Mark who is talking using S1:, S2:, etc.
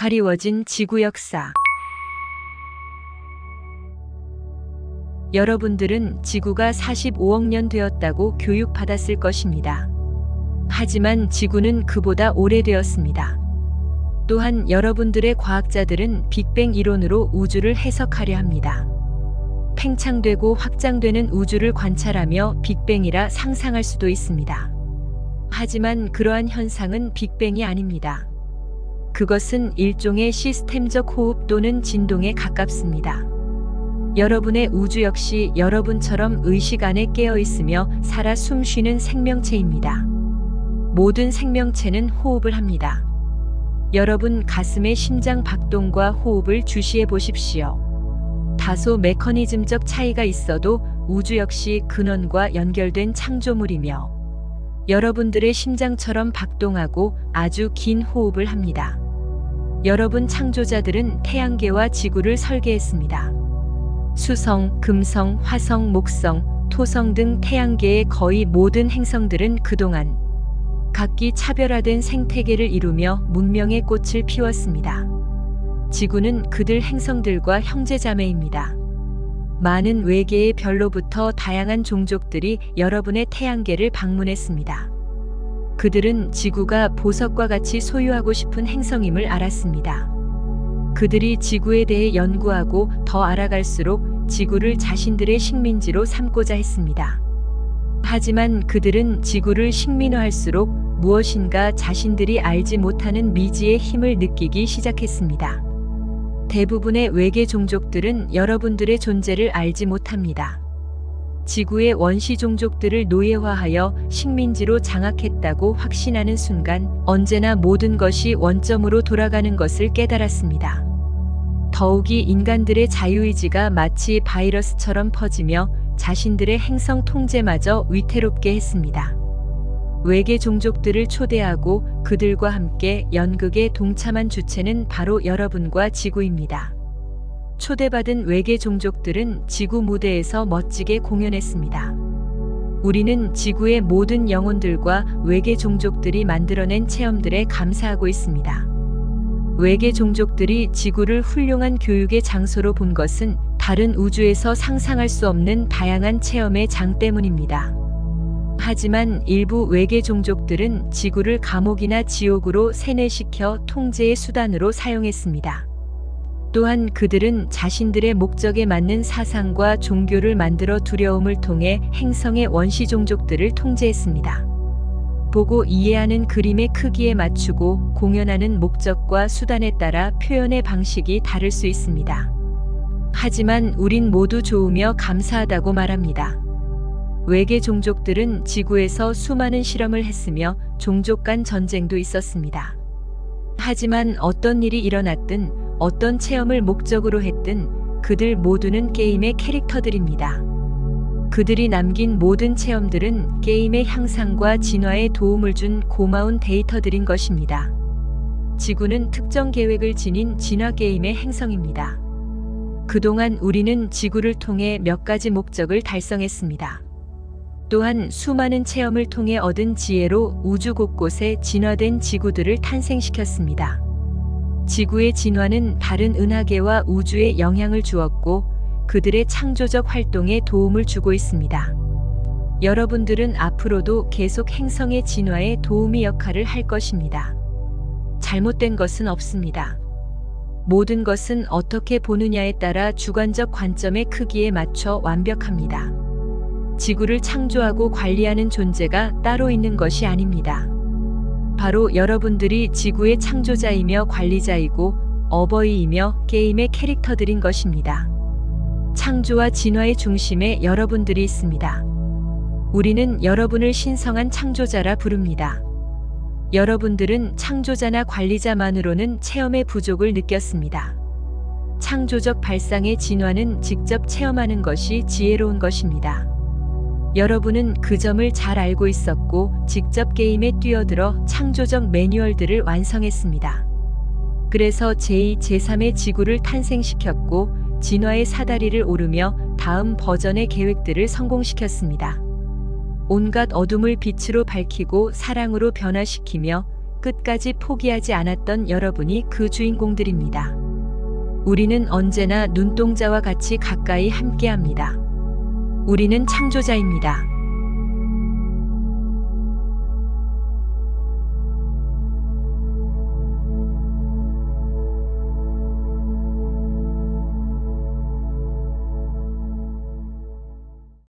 S1: 가리워진 지구 역사. 여러분들은 지구가 45억 년 되었다고 교육받았을 것입니다. 하지만 지구는 그보다 오래되었습니다. 또한 여러분들의 과학자들은 빅뱅 이론으로 우주를 해석하려 합니다. 팽창되고 확장되는 우주를 관찰하며 빅뱅이라 상상할 수도 있습니다. 하지만 그러한 현상은 빅뱅이 아닙니다. 그것은 일종의 시스템적 호흡 또는 진동에 가깝습니다. 여러분의 우주 역시 여러분처럼 의식 안에 깨어 있으며 살아 숨 쉬는 생명체입니다. 모든 생명체는 호흡을 합니다. 여러분 가슴의 심장 박동과 호흡을 주시해 보십시오. 다소 메커니즘적 차이가 있어도 우주 역시 근원과 연결된 창조물이며 여러분들의 심장처럼 박동하고 아주 긴 호흡을 합니다. 여러분 창조자들은 태양계와 지구를 설계했습니다. 수성, 금성, 화성, 목성, 토성 등 태양계의 거의 모든 행성들은 그동안 각기 차별화된 생태계를 이루며 문명의 꽃을 피웠습니다. 지구는 그들 행성들과 형제자매입니다. 많은 외계의 별로부터 다양한 종족들이 여러분의 태양계를 방문했습니다. 그들은 지구가 보석과 같이 소유하고 싶은 행성임을 알았습니다. 그들이 지구에 대해 연구하고 더 알아갈수록 지구를 자신들의 식민지로 삼고자 했습니다. 하지만 그들은 지구를 식민화할수록 무엇인가 자신들이 알지 못하는 미지의 힘을 느끼기 시작했습니다. 대부분의 외계 종족들은 여러분들의 존재를 알지 못합니다. 지구의 원시 종족들을 노예화하여 식민지로 장악했다고 확신하는 순간 언제나 모든 것이 원점으로 돌아가는 것을 깨달았습니다. 더욱이 인간들의 자유의지가 마치 바이러스처럼 퍼지며 자신들의 행성 통제마저 위태롭게 했습니다. 외계 종족들을 초대하고 그들과 함께 연극에 동참한 주체는 바로 여러분과 지구입니다. 초대받은 외계 종족들은 지구 무대에서 멋지게 공연했습니다. 우리는 지구의 모든 영혼들과 외계 종족들이 만들어낸 체험들에 감사하고 있습니다. 외계 종족들이 지구를 훌륭한 교육의 장소로 본 것은 다른 우주에서 상상할 수 없는 다양한 체험의 장 때문입니다. 하지만 일부 외계 종족들은 지구를 감옥이나 지옥으로 세뇌시켜 통제의 수단으로 사용했습니다. 또한 그들은 자신들의 목적에 맞는 사상과 종교를 만들어 두려움을 통해 행성의 원시 종족들을 통제했습니다. 보고 이해하는 그림의 크기에 맞추고 공연하는 목적과 수단에 따라 표현의 방식이 다를 수 있습니다. 하지만 우린 모두 좋으며 감사하다고 말합니다. 외계 종족들은 지구에서 수많은 실험을 했으며 종족 간 전쟁도 있었습니다. 하지만 어떤 일이 일어났든 어떤 체험을 목적으로 했든 그들 모두는 게임의 캐릭터들입니다. 그들이 남긴 모든 체험들은 게임의 향상과 진화에 도움을 준 고마운 데이터들인 것입니다. 지구는 특정 계획을 지닌 진화 게임의 행성입니다. 그동안 우리는 지구를 통해 몇 가지 목적을 달성했습니다. 또한 수많은 체험을 통해 얻은 지혜로 우주 곳곳에 진화된 지구들을 탄생시켰습니다. 지구의 진화는 다른 은하계와 우주에 영향을 주었고 그들의 창조적 활동에 도움을 주고 있습니다. 여러분들은 앞으로도 계속 행성의 진화에 도우미 역할을 할 것입니다. 잘못된 것은 없습니다. 모든 것은 어떻게 보느냐에 따라 주관적 관점의 크기에 맞춰 완벽합니다. 지구를 창조하고 관리하는 존재가 따로 있는 것이 아닙니다. 바로 여러분들이 지구의 창조자이며 관리자이고 어버이이며 게임의 캐릭터들인 것입니다. 창조와 진화의 중심에 여러분들이 있습니다. 우리는 여러분을 신성한 창조자라 부릅니다. 여러분들은 창조자나 관리자만으로는 체험의 부족을 느꼈습니다. 창조적 발상의 진화는 직접 체험하는 것이 지혜로운 것입니다. 여러분은 그 점을 잘 알고 있었고 직접 게임에 뛰어들어 창조적 매뉴얼들을 완성했습니다. 그래서 제2, 제3의 지구를 탄생시켰고 진화의 사다리를 오르며 다음 버전의 계획들을 성공시켰습니다. 온갖 어둠을 빛으로 밝히고 사랑으로 변화시키며 끝까지 포기하지 않았던 여러분이 그 주인공들입니다. 우리는 언제나 눈동자와 같이 가까이 함께합니다. 우리는 창조자입니다.